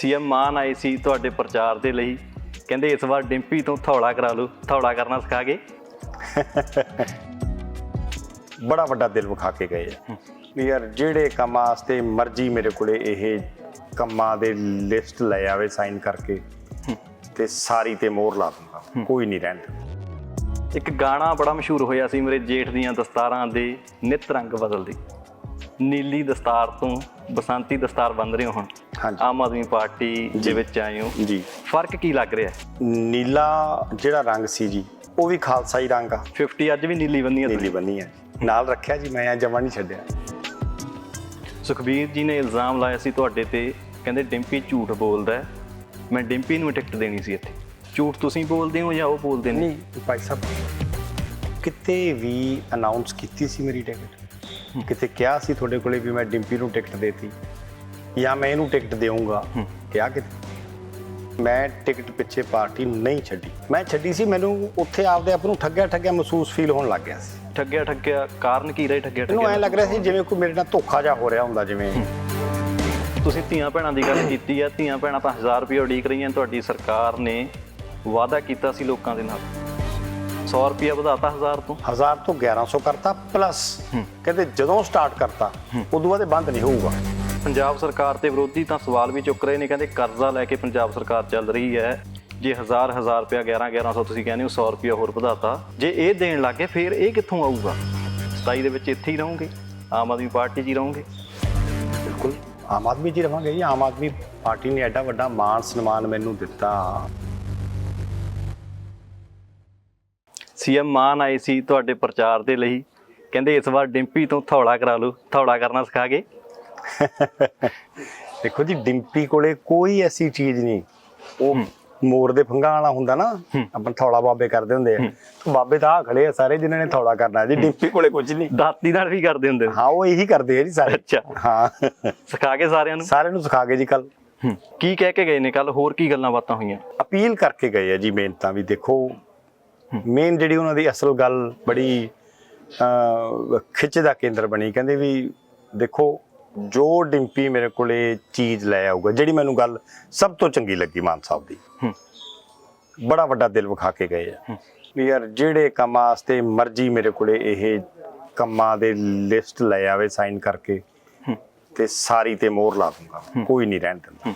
CM ਮਾਨ ਆਏ ਸੀ ਤੁਹਾਡੇ ਪ੍ਰਚਾਰ ਦੇ ਲਈ। ਕਹਿੰਦੇ ਇਸ ਵਾਰ ਡਿੰਪੀ ਤੋਂ ਥੌਲਾ ਕਰਾ ਲਓ ਥੌਲਾ ਕਰਨਾ ਸਿਖਾ ਕੇ ਬੜਾ ਵੱਡਾ ਦਿਲ ਵਿਖਾ ਕੇ ਗਏ ਆ। ਵੀ ਯਾਰ ਜਿਹੜੇ ਕੰਮਾਂ ਵਾਸਤੇ ਮਰਜ਼ੀ ਮੇਰੇ ਕੋਲੇ ਇਹ ਕੰਮਾਂ ਦੇ ਲਿਸਟ ਲੈ ਆਵੇ ਸਾਈਨ ਕਰਕੇ ਤੇ ਸਾਰੀ ਤੇ ਮੋਹਰ ਲਾ ਦੂੰਗਾ ਕੋਈ ਨਹੀਂ ਰਹਿਣ ਦਿੰਦਾ। ਇੱਕ ਗਾਣਾ ਬੜਾ ਮਸ਼ਹੂਰ ਹੋਇਆ ਸੀ ਮੇਰੇ ਜੇਠ ਦੀਆਂ ਦਸਤਾਰਾਂ ਦੇ ਨਿਤ ਰੰਗ ਬਦਲਦੇ। ਨੀਲੀ ਦਸਤਾਰ ਤੋਂ ਬਸੰਤੀ ਦਸਤਾਰ ਬੰਨ ਰਹੇ ਹੋ ਹੁਣ। ਹਾਂਜੀ। ਆਮ ਆਦਮੀ ਪਾਰਟੀ ਦੇ ਵਿੱਚ ਆਏ ਹੋ। ਜੀ। ਫ਼ਰਕ ਕੀ ਲੱਗ ਰਿਹਾ? ਨੀਲਾ ਜਿਹੜਾ ਰੰਗ ਸੀ ਜੀ ਉਹ ਵੀ ਖਾਲਸਾ ਹੀ ਰੰਗ ਆ। 50 ਅੱਜ ਵੀ ਨੀਲੀ ਬੰਨੀ ਹੈ ਨੀਲੀ ਬੰਨੀ ਹੈ ਨਾਲ ਰੱਖਿਆ ਜੀ ਮੈਂ ਜਮਾ ਨਹੀਂ ਛੱਡਿਆ। ਸੁਖਬੀਰ ਜੀ ਨੇ ਇਲਜ਼ਾਮ ਲਾਇਆ ਸੀ ਤੁਹਾਡੇ ਤੇ। ਕਹਿੰਦੇ ਡਿੰਪੀ ਝੂਠ ਬੋਲਦਾ ਹੈ। ਮੈਂ ਡਿੰਪੀ ਨੂੰ ਟਿਕਟ ਦੇਣੀ ਸੀ ਇੱਥੇ। ਝੂਠ ਤੁਸੀਂ ਬੋਲਦੇ ਹੋ ਜਾਂ ਉਹ ਬੋਲਦੇ ਨੇ? ਨਹੀਂ ਭਾਈ ਸਾਹਿਬ ਕਿਤੇ ਵੀ ਅਨਾਉਂਸ ਕੀਤੀ ਸੀ ਮੇਰੀ ਟਿਕਟ ਕਿਤੇ ਕਿਹਾ ਸੀ ਤੁਹਾਡੇ ਕੋਲੇ ਵੀ ਮੈਂ ਡਿੰਪੀ ਨੂੰ ਟਿਕਟ ਦੇਤੀ? ਜਾਂ ਮੈਂ ਇਹਨੂੰ ਟਿਕਟ ਦੇਵਾਂਗਾ ਕਿਹਾ ਕਿਤੇ? ਮੈਂ ਟਿਕਟ ਪਿੱਛੇ ਪਾਰਟੀ ਨਹੀਂ ਛੱਡੀ। ਮੈਂ ਛੱਡੀ ਸੀ ਮੈਨੂੰ ਉੱਥੇ ਆਪਦੇ ਆਪ ਨੂੰ ਠੱਗਿਆ ਠੱਗਿਆ ਮਹਿਸੂਸ ਫੀਲ ਹੋਣ ਲੱਗ ਗਿਆ ਸੀ। ਠੱਗਿਆ ਠੱਗਿਆ ਕਾਰਨ ਕੀ ਰਹੇ ਠੱਗਿਆ ਮੈਨੂੰ ਐ ਠੱਗਿਆ ਲੱਗ ਰਿਹਾ ਸੀ ਜਿਵੇਂ ਕੋਈ ਮੇਰੇ ਨਾਲ ਧੋਖਾ ਜਿਹਾ ਹੋ ਰਿਹਾ ਹੁੰਦਾ ਜਿਵੇਂ ਤੁਸੀਂ ਧੀਆਂ ਭੈਣਾਂ ਦੀ ਗੱਲ ਕੀਤੀ ਹੈ ਧੀਆਂ ਭੈਣਾਂ ਤਾਂ 1000 ਰੁਪਏ ਉਡੀਕ ਰਹੀਆਂ ਤੁਹਾਡੀ ਸਰਕਾਰ ਨੇ ਵਾਅਦਾ ਕੀਤਾ ਸੀ ਲੋਕਾਂ ਦੇ ਨਾਲ। 100 ਰੁਪਏ ਵਧਾਤਾ 1000 ਤੋਂ। 1000 ਤੋਂ 1100 ਕਰਤਾ ਪਲੱਸ ਕਹਿੰਦੇ ਜਦੋਂ ਸਟਾਰਟ ਕਰਤਾ ਉਦੋਂ ਬਾਅਦ ਬੰਦ ਨਹੀਂ ਹੋਊਗਾ। ਪੰਜਾਬ ਸਰਕਾਰ ਤੇ ਵਿਰੋਧੀ ਤਾਂ ਸਵਾਲ ਵੀ ਚੁੱਕ ਰਹੇ ਨੇ ਕਹਿੰਦੇ ਕਰਜ਼ਾ ਲੈ ਕੇ ਪੰਜਾਬ ਸਰਕਾਰ ਚੱਲ ਰਹੀ ਹੈ। ਜੇ 1000 1000 ਰੁਪਏ 11 1100 ਤੁਸੀਂ ਕਹਿੰਦੇ ਹੋ 100 ਰੁਪਏ ਹੋਰ ਵਧਾਤਾ। ਜੇ ਇਹ ਦੇਣ ਲੱਗੇ ਫਿਰ ਇਹ ਕਿੱਥੋਂ ਆਊਗਾ? 27 ਦੇ ਵਿੱਚ ਇੱਥੇ ਹੀ ਰਹੋਗੇ ਆਮ ਆਦਮੀ ਪਾਰਟੀ 'ਚ ਹੀ ਰਹੋਗੇ। ਬਿਲਕੁਲ ਆਮ ਆਦਮੀ ਜੀ ਰਵਾਂਗੇ ਜੀ। ਆਮ ਆਦਮੀ ਪਾਰਟੀ ਨੇ ਐਡਾ ਵੱਡਾ ਮਾਣ ਸਨਮਾਨ ਮੈਨੂੰ ਦਿੱਤਾ। ਸੀਐਮ ਮਾਨ ਆਏ ਸੀ ਤੁਹਾਡੇ ਪ੍ਰਚਾਰ ਦੇ ਲਈ। ਕਹਿੰਦੇ ਇਸ ਵਾਰ ਡਿੰਪੀ ਤੋਂ ਥੌਲਾ ਕਰਾ ਲਓ ਥੌਲਾ ਕਰਨਾ ਸਿਖਾ ਕੇ ਦੇਖੋ ਜੀ ਡਿੰਪੀ ਕੋਲੇ ਕੋਈ ਐਸੀ ਚੀਜ਼ ਨਹੀਂ। ਉਹ ਮੋਰ ਦੇ ਫੰਗਾ ਵਾਲਾ ਹੁੰਦਾ ਨਾ ਆਪਾਂ ਥੌਲਾ ਬਾਬੇ ਕਰਦੇ ਹੁੰਦੇ ਆ। ਤੇ ਬਾਬੇ ਤਾਂ ਆ ਖੜੇ ਆ ਸਾਰੇ ਜਿਨ੍ਹਾਂ ਨੇ ਥੌਲਾ ਕਰਨਾ ਜੀ ਡਿੰਪੀ ਕੋਲੇ ਕੁਝ ਨਹੀਂ। ਦਾਤੀ ਨਾਲ ਵੀ ਕਰਦੇ ਹੁੰਦੇ ਹਾਂ ਉਹ ਇਹੀ ਕਰਦੇ ਆ ਜੀ ਸਾਰੇ। ਅੱਛਾ। ਹਾਂ। ਸਿਖਾ ਕੇ ਸਾਰਿਆਂ ਨੂੰ? ਸਾਰਿਆਂ ਨੂੰ ਸਿਖਾ ਕੇ ਜੀ ਕੱਲ। ਕੀ ਕਹਿ ਕੇ ਗਏ ਨੇ ਕੱਲ ਹੋਰ ਕੀ ਗੱਲਾਂ ਬਾਤਾਂ ਹੋਈਆਂ? ਅਪੀਲ ਕਰਕੇ ਗਏ ਆ ਜੀ ਮੇਨ ਤਾਂ ਵੀ। ਦੇਖੋ ਮੇਨ ਜਿਹੜੀ ਉਹਨਾਂ ਦੀ ਅਸਲ ਗੱਲ ਬੜੀ ਖਿੱਚ ਦਾ ਕੇਂਦਰ ਬਣੀ। ਕਹਿੰਦੇ ਵੀ ਦੇਖੋ ਜੋ ਡਿੰਪੀ ਮੇਰੇ ਕੋਲੇ ਚੀਜ਼ ਲੈ ਆਊਗਾ ਜਿਹੜੀ ਮੈਨੂੰ ਗੱਲ ਸਭ ਤੋਂ ਚੰਗੀ ਲੱਗੀ ਮਾਨ ਸਾਹਿਬ ਦੀ। ਬੜਾ ਵੱਡਾ ਦਿਲ ਵਿਖਾ ਕੇ ਗਏ ਆ। ਵੀ ਯਾਰ ਜਿਹੜੇ ਕੰਮਾਂ ਵਾਸਤੇ ਮਰਜ਼ੀ ਮੇਰੇ ਕੋਲੇ ਇਹ ਕੰਮਾਂ ਦੇ ਲਿਸਟ ਲੈ ਆਵੇ ਸਾਈਨ ਕਰਕੇ ਤੇ ਸਾਰੀ ਤੇ ਮੋਹਰ ਲਾ ਦੂੰਗਾ ਕੋਈ ਨਹੀਂ ਰਹਿਣ ਦਿੰਦਾ।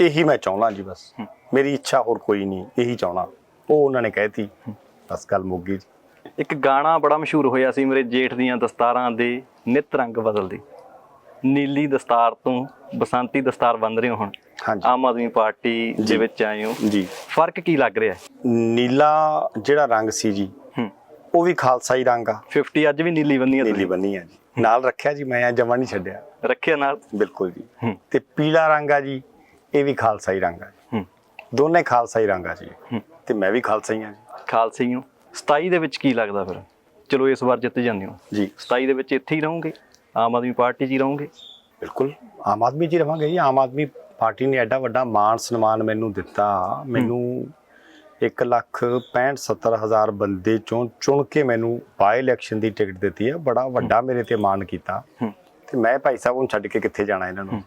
ਇਹੀ ਮੈਂ ਚਾਹੁੰਦਾ ਜੀ ਬਸ। ਮੇਰੀ ਇੱਛਾ ਹੋਰ ਕੋਈ ਨਹੀਂ ਇਹੀ ਚਾਹੁੰਦਾ। ਉਹ ਉਹਨਾਂ ਨੇ ਕਹਿਤੀ। ਬਸ ਗੱਲ ਮੁੱਕ ਗਈ ਜੀ। ਇੱਕ ਗਾਣਾ ਬੜਾ ਮਸ਼ਹੂਰ ਹੋਇਆ ਸੀ ਮੇਰੇ ਜੇਠ ਦੀਆਂ ਦਸਤਾਰਾਂ ਦੇ ਨਿਤ ਰੰਗ ਬਦਲਦੇ। ਨੀਲੀ ਦਸਤਾਰ ਤੋਂ ਬਸੰਤੀ ਦਸਤਾਰ ਬੰਨ ਰਹੇ ਹੋ ਹੁਣ। ਹਾਂਜੀ। ਆਮ ਆਦਮੀ ਪਾਰਟੀ ਦੇ ਵਿੱਚ ਆਏ ਹੋ। ਜੀ। ਫ਼ਰਕ ਕੀ ਲੱਗ ਰਿਹਾ? ਹੈ ਨੀਲਾ ਜਿਹੜਾ ਰੰਗ ਸੀ ਜੀ ਹੂੰ। ਉਹ ਵੀ ਖਾਲਸਾ ਹੀ ਰੰਗ ਆ। 50 ਅੱਜ ਵੀ ਨੀਲੀ ਬੰਨੀ ਹੈ ਨੀਲੀ ਤੁਸੀਂ। ਬੰਨੀ ਆ ਜੀ। ਨਾਲ ਰੱਖਿਆ ਜੀ ਮੈਂ ਜਮਾ ਨਹੀਂ ਛੱਡਿਆ। ਰੱਖਿਆ ਨਾਲ? ਬਿਲਕੁਲ ਜੀ। ਹੂੰ। ਤੇ ਪੀਲਾ ਰੰਗ ਆ ਜੀ ਇਹ ਵੀ ਖਾਲਸਾ ਹੀ ਰੰਗ ਆ ਹੂੰ। ਦੋਨੇ ਖਾਲਸਾ ਹੀ ਰੰਗ ਆ ਜੀ। ਹੂੰ। ਤੇ ਮੈਂ ਵੀ ਖਾਲਸਾ ਹੀ ਆ ਜੀ। ਖਾਲਸੇ ਹੀ ਹੋ। 27 ਦੇ ਵਿੱਚ ਕੀ ਲੱਗਦਾ ਫਿਰ? ਚਲੋ ਇਸ ਵਾਰ ਜਿੱਤ ਜਾਂਦੇ ਹੋ। ਜੀ। 27 ਦੇ ਵਿੱਚ ਇੱਥੇ ਹੀ ਰਹੋਗੇ? ਆਮ ਆਦਮੀ ਪਾਰਟੀ 'ਚ ਹੀ ਰਹੋਗੇ? ਬਿਲਕੁਲ। ਆਮ ਆਦਮੀ ਜੀ ਰਵਾਂਗੇ ਜੀ। ਆਮ ਆਦਮੀ ਪਾਰਟੀ ਨੇ ਐਡਾ ਵੱਡਾ ਮਾਣ ਸਨਮਾਨ ਮੈਨੂੰ ਦਿੱਤਾ। ਮੈਨੂੰ 1 ਲੱਖ 65 70 ਹਜ਼ਾਰ ਬੰਦੇ ਚੋਂ ਚੁਣ ਕੇ ਮੈਨੂੰ ਬਾਈ ਇਲੈਕਸ਼ਨ ਦੀ ਟਿਕਟ ਦਿੱਤੀ ਹੈ। ਬੜਾ ਵੱਡਾ ਮੇਰੇ ਤੇ ਮਾਣ ਕੀਤਾ। ਹੂੰ। ਤੇ ਮੈਂ ਭਾਈ ਸਾਹਿਬ ਨੂੰ ਛੱਡ ਕੇ ਕਿੱਥੇ ਜਾਣਾ ਇਹਨਾਂ ਨੂੰ?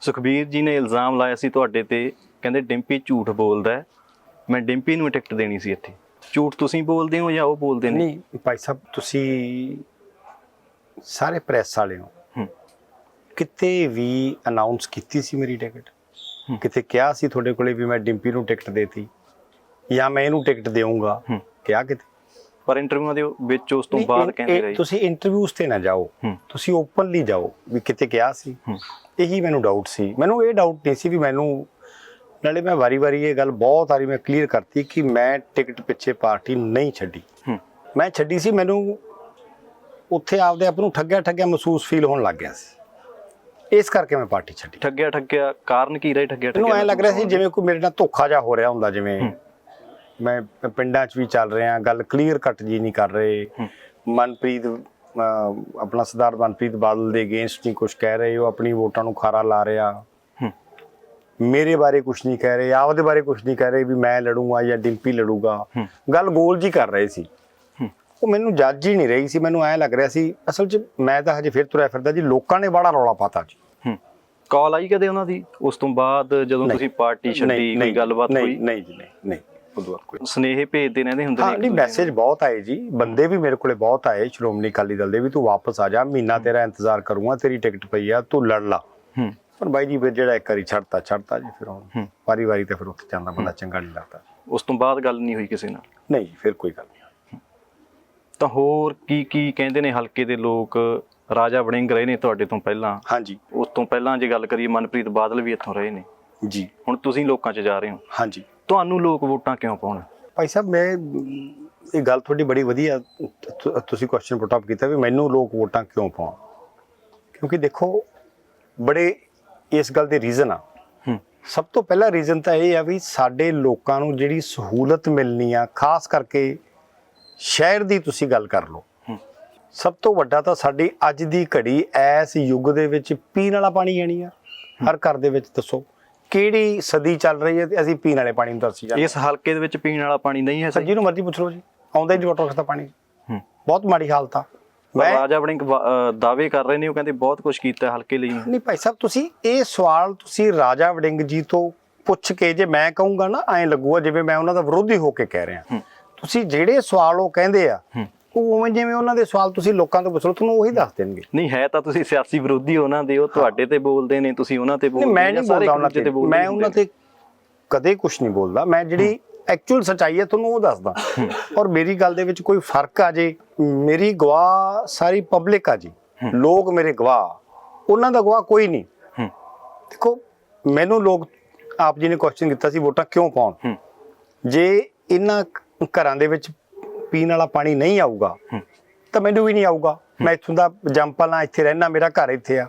ਸੁਖਬੀਰ ਜੀ ਨੇ ਇਲਜ਼ਾਮ ਲਾਇਆ ਸੀ ਤੁਹਾਡੇ ਤੇ। ਕਹਿੰਦੇ ਡਿੰਪੀ ਝੂਠ ਬੋਲਦਾ ਹੈ। ਮੈਂ ਡਿੰਪੀ ਨੂੰ ਟਿਕਟ ਦੇਣੀ ਸੀ ਇੱਥੇ। ਝੂਠ ਤੁਸੀਂ ਬੋਲਦੇ ਹੋ ਜਾਂ ਉਹ ਬੋਲਦੇ ਨੇ? ਨਹੀਂ ਭਾਈ ਸਾਹਿਬ ਤੁਸੀਂ ਸਾਰੇ ਪ੍ਰੈਸ ਵਾਲੇ ਹੋ। ਕਿਤੇ ਵੀ ਅਨਾਉਂਸ ਕੀਤੀ ਸੀ ਮੇਰੀ ਟਿਕਟ। ਕਿਤੇ ਕਿਹਾ ਸੀ ਤੁਹਾਡੇ ਕੋਲੇ ਵੀ ਮੈਂ ਡਿੰਪੀ ਨੂੰ ਟਿਕਟ ਦੇਤੀ? ਜਾਂ ਮੈਂ ਇਹਨੂੰ ਟਿਕਟ ਦੇਵਾਂਗਾ। ਕਿਹਾ ਕਿਤੇ? ਪਰ ਇੰਟਰਵਿਊਆਂ ਦੇ ਵਿੱਚ ਉਸ ਤੋਂ ਬਾਅਦ ਕਹਿੰਦੇ ਰਹੇ। ਤੁਸੀਂ ਇੰਟਰਵਿਊਜ਼ ਤੇ ਨਾ ਜਾਓ। ਤੁਸੀਂ ਓਪਨਲੀ ਜਾਓ ਵੀ ਕਿਤੇ ਕਿਹਾ ਸੀ। ਇਹੀ ਮੈਨੂੰ ਡਾਊਟ ਸੀ। ਮੈਨੂੰ ਇਹ ਡਾਊਟ ਨਹੀਂ ਸੀ ਵੀ ਮੈਨੂੰ ਨਾਲੇ ਮੈਂ ਵਾਰੀ-ਵਾਰੀ ਇਹ ਗੱਲ ਬਹੁਤ ਵਾਰੀ ਮੈਂ ਕਲੀਅਰ ਕਰਤੀ ਕਿ ਮੈਂ ਟਿਕਟ ਪਿੱਛੇ ਪਾਰਟੀ ਨਹੀਂ ਛੱਡੀ ਮੈਂ ਛੱਡੀ ਸੀ ਮੈਨੂੰ ਉੱਥੇ ਆਪਦੇ ਆਪ ਨੂੰ ਠੱਗਿਆ ਠੱਗਿਆ ਮਹਿਸੂਸ ਫੀਲ ਹੋਣ ਲੱਗ ਗਿਆ ਸੀ ਇਸ ਕਰਕੇ ਮੈਂ ਪਾਰਟੀ ਛੱਡੀ ਠੱਗਿਆ ਠੱਗਿਆ ਕਾਰਨ ਕੀ ਰਹੇ ਠੱਗਿਆ ਮੈਨੂੰ ਠੱਗਿਆ ਐ ਲੱਗ ਰਿਹਾ ਸੀ ਜਿਵੇਂ ਕੋਈ ਮੇਰੇ ਨਾਲ ਧੋਖਾ ਜਿਹਾ ਹੋ ਰਿਹਾ ਹੁੰਦਾ ਜਿਵੇਂ। ਮੈਂ ਪਿੰਡਾਂ 'ਚ ਵੀ ਚੱਲ ਰਿਹਾ ਗੱਲ ਕਲੀਅਰ ਕੱਟ ਜੀ ਨਹੀਂ ਕਰ ਰਹੇ। ਮਨਪ੍ਰੀਤ ਆਪਣਾ ਸਰਦਾਰ ਮਨਪ੍ਰੀਤ ਬਾਦਲ ਦੇ ਅਗੇਂਸਟ ਨਹੀਂ ਕੁਝ ਕਹਿ ਰਹੇ ਉਹ ਆਪਣੀ ਵੋਟਾਂ ਨੂੰ ਖਾਰਾ ਲਾ ਰਿਹਾ। ਮੇਰੇ ਬਾਰੇ ਕੁਝ ਨਹੀਂ ਕਹਿ ਰਹੇ ਆਪਦੇ ਬਾਰੇ ਕੁਝ ਨਹੀਂ ਕਹਿ ਰਹੇ ਵੀ ਮੈਂ ਲੜੂੰਗਾ ਜਾਂ ਡਿੰਪੀ ਲੜੂਗਾ। ਹੂੰ। ਗੱਲ ਗੋਲ ਜੀ ਕਰ ਰਹੇ ਸੀ। ਹੂੰ। ਉਹ ਮੈਨੂੰ ਜੱਜ ਹੀ ਨਹੀਂ ਰਹੀ ਸੀ ਮੈਨੂੰ ਐ ਲੱਗ ਰਿਹਾ ਸੀ ਅਸਲ 'ਚ ਮੈਂ ਤਾਂ ਹਜੇ ਫਿਰ ਤੁਰਿਆ ਫਿਰਦਾ ਜੀ ਲੋਕਾਂ ਨੇ ਬੜਾ ਰੌਲਾ ਪਾਤਾ ਜੀ। ਹੂੰ। ਕਾਲ ਆਈ ਕਦੇ ਉਹਨਾਂ ਦੀ? ਉਸ ਤੋਂ ਬਾਅਦ ਜਦੋਂ। ਤੁਸੀਂ ਪਾਰਟੀ ਛੱਡੀ ਕੋਈ ਗੱਲਬਾਤ ਹੋਈ? ਨਹੀਂ ਜੀ ਨਹੀਂ ਨਹੀਂ। ਉਦੋਂ ਕੋਈ ਸਨੇਹ ਭੇਜਦੇ ਰਹਿੰਦੇ ਹੁੰਦੇ ਹਾਂ ਇੱਕ ਨਹੀਂ ਨੂੰ। ਮੈਸੇਜ ਬਹੁਤ ਆਏ ਜੀ। ਬੰਦੇ ਵੀ ਮੇਰੇ ਕੋਲੇ ਬਹੁਤ ਆਏ ਸ਼੍ਰੋਮਣੀ ਅਕਾਲੀ ਦਲ ਦੇ ਵੀ ਤੂੰ ਵਾਪਸ ਆ ਜਾ ਮਹੀਨਾ ਤੇਰਾ ਇੰਤਜ਼ਾਰ ਕਰੂੰਗਾ ਤੇਰੀ ਟਿਕਟ ਪਈ ਆ ਤੂੰ ਲੜ ਲਾ। ਹੂੰ। ਪਰ ਬਾਈ ਜੀ ਫਿਰ ਜਿਹੜਾ ਇੱਕ ਵਾਰੀ ਛੱਡਤਾ ਛੱਡਤਾ ਜੀ ਫਿਰ ਹੁਣ। ਵਾਰੀ ਵਾਰੀ ਤੇ ਫਿਰ ਉੱਥੇ ਜਾਂਦਾ ਬੰਦਾ ਚੰਗਾ ਨਹੀਂ ਲੱਗਦਾ। ਉਸ ਤੋਂ ਬਾਅਦ ਗੱਲ ਨਹੀਂ ਹੋਈ ਕਿਸੇ ਨਾਲ? ਨਹੀਂ ਫਿਰ ਕੋਈ ਗੱਲ ਨਹੀਂ ਤਾਂ ਹੋਰ ਕੀ ਕੀ ਕਹਿੰਦੇ ਨੇ ਹਲਕੇ ਦੇ ਲੋਕ? ਰਾਜਾ ਵੜਿੰਗ ਰਹੇ ਨੇ ਤੁਹਾਡੇ ਤੋਂ ਪਹਿਲਾਂ? ਹਾਂਜੀ। ਉਸ ਤੋਂ ਪਹਿਲਾਂ ਜੇ ਗੱਲ ਕਰੀਏ ਮਨਪ੍ਰੀਤ ਬਾਦਲ ਵੀ ਇੱਥੋਂ ਰਹੇ ਨੇ। ਜੀ। ਹੁਣ ਤੁਸੀਂ ਲੋਕਾਂ 'ਚ ਜਾ ਰਹੇ ਹੋ। ਹਾਂਜੀ। ਤੁਹਾਨੂੰ ਲੋਕ ਵੋਟਾਂ ਕਿਉਂ ਪਾਉਣ? ਭਾਈ ਸਾਹਿਬ ਮੈਂ ਇਹ ਗੱਲ ਤੁਹਾਡੀ ਬੜੀ ਵਧੀਆ ਤੁਸੀਂ ਕੁਐਸਚਨ ਪੁੱਟ ਅਪ ਕੀਤਾ ਵੀ ਮੈਨੂੰ ਲੋਕ ਵੋਟਾਂ ਕਿਉਂ ਪਾਉਣ? ਕਿਉਂਕਿ ਦੇਖੋ ਬੜੇ ਇਸ ਗੱਲ ਦੇ ਰੀਜ਼ਨ ਆ। ਸਭ ਤੋਂ ਪਹਿਲਾ ਰੀਜ਼ਨ ਤਾਂ ਇਹ ਆ ਵੀ ਸਾਡੇ ਲੋਕਾਂ ਨੂੰ ਜਿਹੜੀ ਸਹੂਲਤ ਮਿਲਣੀ ਆ ਖਾਸ ਕਰਕੇ ਸ਼ਹਿਰ ਦੀ ਤੁਸੀਂ ਗੱਲ ਕਰ ਲਓ। ਸਭ ਤੋਂ ਵੱਡਾ ਤਾਂ ਸਾਡੀ ਅੱਜ ਦੀ ਘੜੀ ਐਸ ਯੁੱਗ ਦੇ ਵਿੱਚ ਪੀਣ ਵਾਲਾ ਪਾਣੀ ਆਣੀ ਆ। ਹਰ ਘਰ ਦੇ ਵਿੱਚ ਦੱਸੋ ਕਿਹੜੀ ਸਦੀ ਚੱਲ ਰਹੀ ਹੈ ਤੇ ਅਸੀਂ ਪੀਣ ਵਾਲੇ ਪਾਣੀ ਨੂੰ ਤਰਸੀ ਜਾਂਦੇ ਇਸ ਹਲਕੇ ਦੇ ਵਿੱਚ ਪੀਣ ਵਾਲਾ ਪਾਣੀ ਨਹੀਂ ਹੈ ਸਰ ਜਿਹਨੂੰ ਮਰਜ਼ੀ ਪੁੱਛ ਲਓ ਜੀ ਆਉਂਦਾ ਹੀ ਨਹੀਂ ਵਾਟਰ ਦਾ ਪਾਣੀ। ਬਹੁਤ ਮਾੜੀ ਹਾਲਤ ਆ। ਮੈਂ ਵਾ- ਅਹ ਦਾਅਵੇ ਕਰ ਰਹੇ ਨੇ ਉਹ ਕਹਿੰਦੇ ਬਹੁਤ ਕੁਝ ਕੀਤਾ ਹਲਕੇ ਲਈ। ਨਹੀਂ ਭਾਈ ਸਾਹਿਬ ਤੁਸੀਂ ਇਹ ਸਵਾਲ ਤੁਸੀਂ ਰਾਜਾ ਵੜਿੰਗ ਜੀ ਤੋਂ ਪੁੱਛ ਕੇ ਜੇ ਮੈਂ ਕਹੂੰਗਾ ਨਾ ਐਂ ਲੱਗੂਗਾ ਜਿਵੇਂ ਮੈਂ ਉਹਨਾਂ ਦਾ ਵਿਰੋਧੀ ਹੋ ਕੇ ਕਹਿ ਰਿਹਾ। ਤੁਸੀਂ ਜਿਹੜੇ ਸਵਾਲ ਉਹ ਕਹਿੰਦੇ ਆ ਉਹ ਉਵੇਂ ਜਿਵੇਂ ਉਹਨਾਂ ਦੇ ਸਵਾਲ ਤੁਸੀਂ ਲੋਕਾਂ ਤੋਂ ਪੁੱਛ ਲਓ ਤੁਹਾਨੂੰ ਉਹੀ ਦੱਸ ਦੇਣਗੇ। ਨਹੀਂ ਹੈ ਤਾਂ ਤੁਸੀਂ ਸਿਆਸੀ ਵਿਰੋਧੀ ਉਹਨਾਂ ਦੇ ਉਹ ਤੁਹਾਡੇ ਤੇ ਬੋਲਦੇ ਨੇ ਤੁਸੀਂ ਉਹਨਾਂ ਤੇ ਨਹੀਂ ਬੋਲਦੇ ਮੈਂ ਜਾਂ ਨਹੀਂ ਬੋਲਦਾ ਉਹਨਾਂ ਤੇ। ਮੈਂ ਉਹਨਾਂ ਤੇ ਕਦੇ ਕੁਝ ਨਹੀਂ ਬੋਲਦਾ। ਮੈਂ ਜਿਹੜੀ ਐਕਚੁਅਲ ਸਚਾਈ ਹੈ, ਤੁਹਾਨੂੰ ਉਹ ਦੱਸਦਾ। ਔਰ ਮੇਰੀ ਗੱਲ ਦੇ ਵਿੱਚ ਕੋਈ ਫ਼ਰਕ ਆ ਜੇ, ਮੇਰੀ ਗਵਾਹ ਸਾਰੀ ਪਬਲਿਕ ਆ ਜੀ। ਲੋਕ ਮੇਰੇ ਗਵਾਹ, ਉਹਨਾਂ ਦਾ ਗਵਾਹ ਕੋਈ ਨਹੀਂ। ਦੇਖੋ, ਮੈਨੂੰ ਲੋਕ ਆਪ ਜੀ ਨੇ ਕੁਐਸਚਨ ਕੀਤਾ ਸੀ, ਵੋਟਾਂ ਕਿਉਂ ਪਾਉਣ? ਜੇ ਇਹਨਾਂ ਘਰਾਂ ਦੇ ਵਿੱਚ ਪੀਣ ਵਾਲਾ ਪਾਣੀ ਨਹੀਂ ਆਊਗਾ, ਤਾਂ ਮੈਨੂੰ ਵੀ ਨਹੀਂ ਆਊਗਾ। ਮੈਂ ਇੱਥੋਂ ਦਾ ਜੰਪਲ ਨਾਲ ਇੱਥੇ ਰਹਿਣਾ ਮੇਰਾ ਘਰ ਇੱਥੇ ਆ।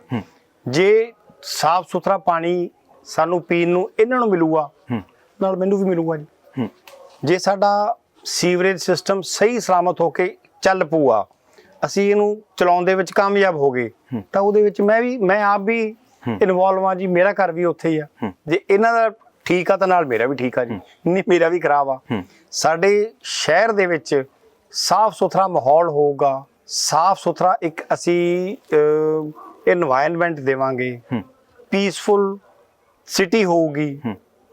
ਜੇ ਸਾਫ਼ ਸੁਥਰਾ ਪਾਣੀ ਸਾਨੂੰ ਪੀਣ ਨੂੰ ਇਹਨਾਂ ਨੂੰ ਮਿਲੂਗਾ, ਨਾਲ ਮੈਨੂੰ ਵੀ ਮਿਲੂਗਾ ਜੀ। ਜੇ ਸਾਡਾ ਸੀਵਰੇਜ ਸਿਸਟਮ ਸਹੀ ਸਲਾਮਤ ਹੋ ਕੇ ਚੱਲ ਪੂਆ ਅਸੀਂ ਇਹਨੂੰ ਚਲਾਉਣ ਦੇ ਵਿੱਚ ਕਾਮਯਾਬ ਹੋ ਗਏ ਤਾਂ ਉਹਦੇ ਵਿੱਚ ਮੈਂ ਵੀ ਮੈਂ ਆਪ ਵੀ ਇਨਵੋਲਵ ਆ ਜੀ ਮੇਰਾ ਘਰ ਵੀ ਉੱਥੇ ਹੀ ਆ। ਜੇ ਇਹਨਾਂ ਦਾ ਠੀਕ ਆ ਤਾਂ ਨਾਲ ਮੇਰਾ ਵੀ ਠੀਕ ਆ ਜੀ। ਨਹੀਂ ਮੇਰਾ ਵੀ ਖਰਾਬ ਆ। ਸਾਡੇ ਸ਼ਹਿਰ ਦੇ ਵਿੱਚ ਸਾਫ਼ ਸੁਥਰਾ ਮਾਹੌਲ ਹੋਊਗਾ ਸਾਫ਼ ਸੁਥਰਾ ਇੱਕ ਅਸੀਂ এনवायरमेंट ਦੇਵਾਂਗੇ। ਪੀਸਫੁਲ ਸਿਟੀ ਹੋਊਗੀ।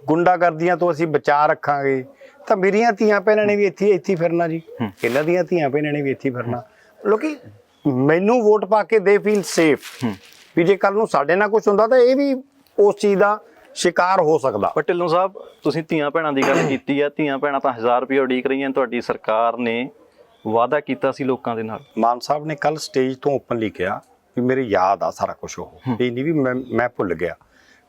ਗੁੰਡਾਗਰਦੀਆਂ ਤੋਂ ਅਸੀਂ ਬਚਾ ਰੱਖਾਂਗੇ। ਤਾਂ ਮੇਰੀਆਂ ਧੀਆਂ ਭੈਣਾਂ ਨੇ ਵੀ ਇੱਥੇ ਇੱਥੇ ਫਿਰਨਾ ਜੀ। ਇਹਨਾਂ ਦੀਆਂ ਧੀਆਂ ਭੈਣਾਂ ਨੇ ਵੀ ਇੱਥੇ ਫਿਰਨਾ। ਲੋਕੀ ਮੈਨੂੰ ਵੋਟ ਪਾ ਕੇ ਦੇ ਫੀਲ ਸੇਫ। ਵੀ ਜੇ ਕੱਲ ਨੂੰ ਸਾਡੇ ਨਾਲ ਕੁਝ ਹੁੰਦਾ ਤਾਂ ਇਹ ਵੀ ਉਸ ਚੀਜ਼ ਦਾ ਸ਼ਿਕਾਰ ਹੋ ਸਕਦਾ। ਪਰ ਢਿੱਲੋਂ ਸਾਹਿਬ ਤੁਸੀਂ ਧੀਆਂ ਭੈਣਾਂ ਦੀ ਗੱਲ ਕੀਤੀ ਹੈ ਧੀਆਂ ਭੈਣਾਂ ਤਾਂ 1000 ਰੁਪਏ ਉਡੀਕ ਰਹੀਆਂ। ਤੁਹਾਡੀ ਸਰਕਾਰ ਨੇ ਵਾਅਦਾ ਕੀਤਾ ਸੀ ਲੋਕਾਂ ਦੇ ਨਾਲ। ਮਾਨ ਸਾਹਿਬ ਨੇ ਕੱਲ ਸਟੇਜ ਤੋਂ ਓਪਨਲੀ ਕਿਹਾ ਵੀ ਮੇਰੇ ਯਾਦ ਆ ਸਾਰਾ ਕੁਝ ਉਹ। ਇਹ ਨਹੀਂ ਵੀ ਮੈਂ ਮੈਂ ਭੁੱਲ ਗਿਆ।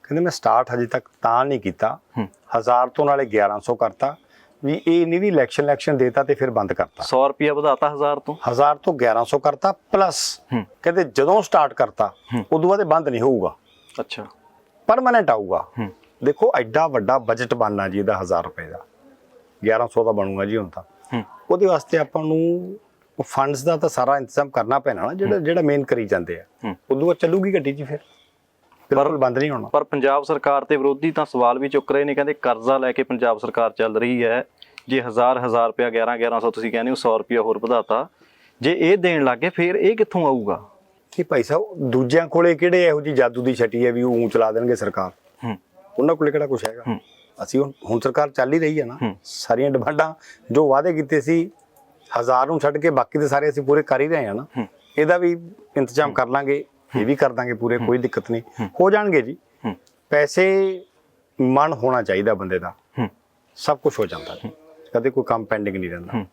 ਕਹਿੰਦੇ ਮੈਂ ਸਟਾਰਟ ਹਜੇ ਤੱਕ ਤਾਂ ਨਹੀਂ ਕੀਤਾ। ਹੂੰ। 1000 ਤੋਂ ਨਾਲੇ 1100 ਕਰਤਾ। ਵੀ ਇਹ ਨਹੀਂ ਵੀ ਇਲੈਕਸ਼ਨ ਇਲੈਕਸ਼ਨ ਦੇਤਾ ਤੇ ਫਿਰ ਬੰਦ ਕਰਤਾ। 100 ਰੁਪਏ ਵਧਾਤਾ 1000 ਤੋਂ? 1000 ਤੋਂ 1100 ਕਰਤਾ ਪਲੱਸ ਕਹਿੰਦੇ ਜਦੋਂ ਸਟਾਰਟ ਕਰਤਾ। ਉਦੋਂ ਬਾਅਦ ਬੰਦ ਨਹੀਂ ਹੋਊਗਾ। ਅੱਛਾ। ਪਰਮਨੈਂਟ ਆਊਗਾ। ਦੇਖੋ ਐਡਾ ਵੱਡਾ ਬਜਟ ਬਣਨਾ ਜੀ ਇਹਦਾ 1000 ਰੁਪਏ ਦਾ। 1100 ਦਾ ਬਣੂਗਾ ਜੀ ਹੁਣ ਤਾਂ। ਉਹਦੇ ਵਾਸਤੇ ਆਪਾਂ ਨੂੰ ਫੰਡਸ ਦਾ ਤਾਂ ਸਾਰਾ ਇੰਤਜ਼ਾਮ ਕਰਨਾ ਪੈਣਾ ਨਾ ਜਿਹੜਾ ਜਿਹੜਾ ਮੇਨ ਕਰੀ ਜਾਂਦੇ ਆ। ਉਦੋਂ ਚੱਲੂਗੀ ਗੱਡੀ ਜੀ ਫਿਰ। ਬਿਲਕੁਲ ਬੰਦ ਨਹੀਂ ਹੋਣਾ। ਪਰ ਪੰਜਾਬ ਸਰਕਾਰ ਤੇ ਵਿਰੋਧੀ ਤਾਂ ਸਵਾਲ ਵੀ ਚੁੱਕ ਰਹੇ ਨੇ ਕਹਿੰਦੇ ਕਰਜ਼ਾ ਲੈ ਕੇ ਪੰਜਾਬ ਸਰਕਾਰ ਚੱਲ ਰਹੀ ਹੈ। ਜੇ ਹਜ਼ਾਰ ਹਜ਼ਾਰ ਰੁਪਇਆ 11 1100 ਤੁਸੀਂ ਕਹਿੰਦੇ ਹੋ 100 ਰੁਪਇਆ ਹੋਰ ਵਧਾਤਾ। ਜੇ ਇਹ ਦੇਣ ਲੱਗੇ ਫਿਰ ਇਹ ਕਿੱਥੋਂ ਆਊਗਾ? ਕਿ ਭਾਈ ਸਾਹਿਬ ਦੂਜਿਆਂ ਕੋਲੇ ਕਿਹੜੇ ਇਹੋ ਜੀ ਜਾਦੂ ਦੀ ਛਟੀ ਹੈ ਵੀ ਉਹ ਊਂ ਚਲਾ ਦੇਣਗੇ ਸਰਕਾਰ? ਹੂੰ। ਉਹਨਾਂ ਕੋਲੇ ਕਿਹੜਾ ਕੁਝ ਹੈਗਾ। ਅਸੀਂ ਹੁਣ ਹੁਣ ਸਰਕਾਰ ਚੱਲ ਹੀ ਰਹੀ ਹੈ ਨਾ। ਸਾਰੀਆਂ ਡਿਮਾਂਡਾਂ ਜੋ ਵਾਅਦੇ ਕੀਤੇ ਸੀ ਹਜ਼ਾਰ ਨੂੰ ਛੱਡ ਕੇ ਬਾਕੀ ਦੇ ਸਾਰੇ ਅਸੀਂ ਪੂਰੇ ਕਰ ਹੀ ਰਹੇ ਹਾਂ ਨਾ। ਇਹਦਾ ਵੀ ਇੰਤਜ਼ਾਮ ਕਰ ਲਾਂਗੇ। ਇਹ ਵੀ ਕਰ ਦਾਂਗੇ ਪੂਰੇ ਕੋਈ ਦਿੱਕਤ ਨਹੀਂ। ਹੋ। ਜਾਣਗੇ ਜੀ। ਪੈਸੇ ਮਨ ਹੋਣਾ ਚਾਹੀਦਾ ਬੰਦੇ ਦਾ। ਸਭ ਕੁਝ ਹੋ ਜਾਂਦਾ। ਕਦੇ ਕੋਈ ਕੰਮ ਪੈਂਡਿੰਗ ਨਹੀਂ ਰਹਿੰਦਾ।